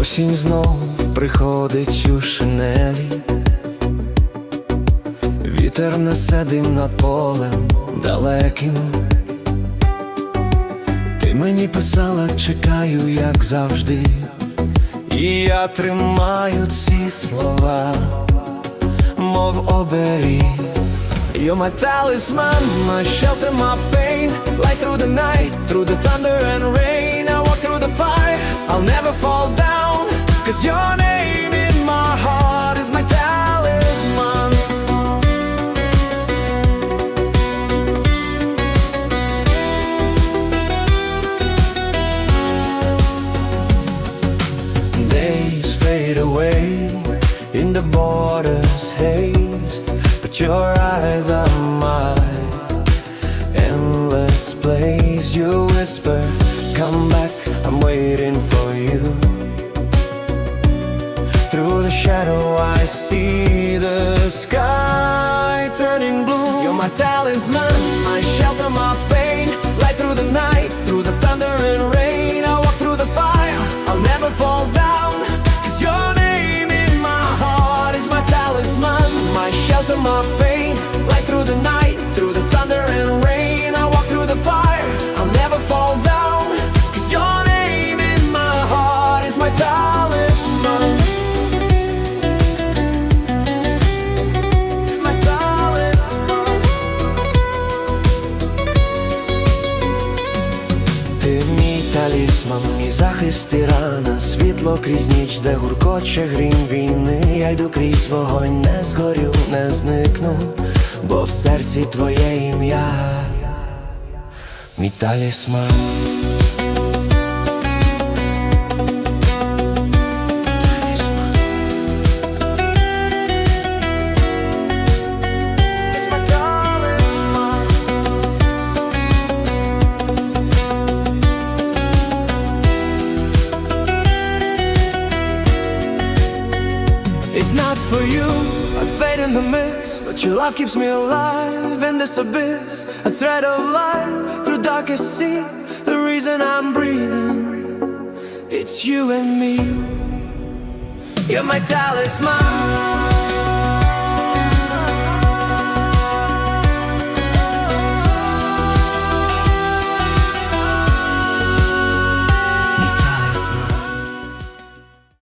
Осінь знов приходить у шинелі, вітер несе дим над полем далеким. Ти мені писала, чекаю, як завжди, і я тримаю ці слова, мов оберіг. You're my talisman, my shelter, my pain. Light through the night, through the thunder and rain. Cause your name in my heart is my talisman. Days fade away in the border's haze, but your eyes are my endless place. You whisper, Come back, shadow, I see the sky turning blue. You're my talisman, my shelter, my pain. Талісман, мій захист і рана, світло крізь ніч, де гуркоче грім війни. Я йду крізь вогонь, не згорю, не зникну, бо в серці твоє ім'я, мій талісман. If not for you, I'd fade in the mist. But your love keeps me alive in this abyss. A thread of light through darkest sea. The reason I'm breathing, it's you and me. You're my talisman.